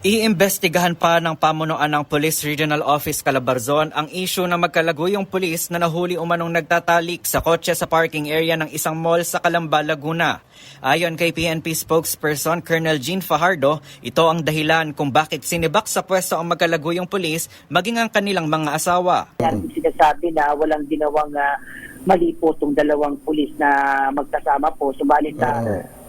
Iimbestigahan pa ng pamunuan ng Police Regional Office Calabarzon ang issue na magkalaguyong pulis na nahuli umanong nagtatalik sa kotse sa parking area ng isang mall sa Calamba, Laguna. Ayon kay PNP spokesperson Colonel Jean Fajardo, ito ang dahilan kung bakit sinibak sa pwesto ang magkalaguyong pulis maging ang kanilang mga asawa. Sinasabi na walang ginawang ah, mali po itong dalawang pulis na magkasama po. Subalit na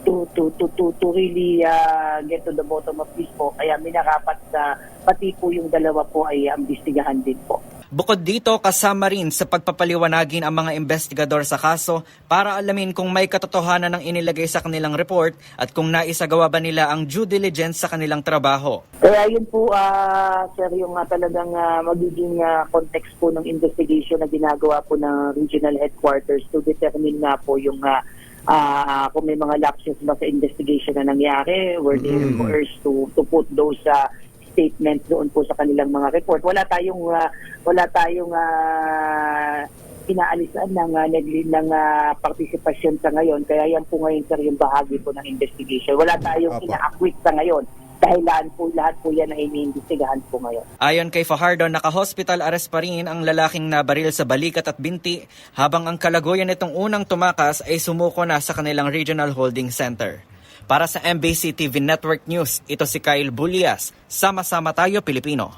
to, to, to, to, to really ah, get to the bottom of this po, kaya minarapat na pati po yung dalawa po ay ambestigahan din po. Bukod dito, kasama rin sa pagpapaliwanagin ang mga investigador sa kaso para alamin kung may katotohanan ng inilagay sa kanilang report at kung naisagawa ba nila ang due diligence sa kanilang trabaho. Kaya yun po, ah, sir, yung ah, talagang ah, magiging ah, context po ng investigation na ginagawa po ng regional headquarters to determine nga po yung ah, ah, kung may mga lapses ba sa investigation na nangyari, were they coerced to, to put those ah, statements doon po sa kanilang mga report. Wala tayong ah, wala tayong ah, inaalisan ng uh, ng ah, partisipasyon sa ngayon. Kaya yan po ngayon sir yung bahagi po ng investigation. Wala tayong ina-acquit sa ngayon. Dahilan po lahat po yan ay iniimbestigahan po ngayon. Ayon kay Fajardo, naka-hospital arrest pa rin ang lalaking nabaril sa balikat at binti habang ang kalaguyan nitong unang tumakas ay sumuko na sa kanilang Regional Holding Center. Para sa MBC TV Network News, ito si Kyle Bulias. Sama-sama tayo Pilipino.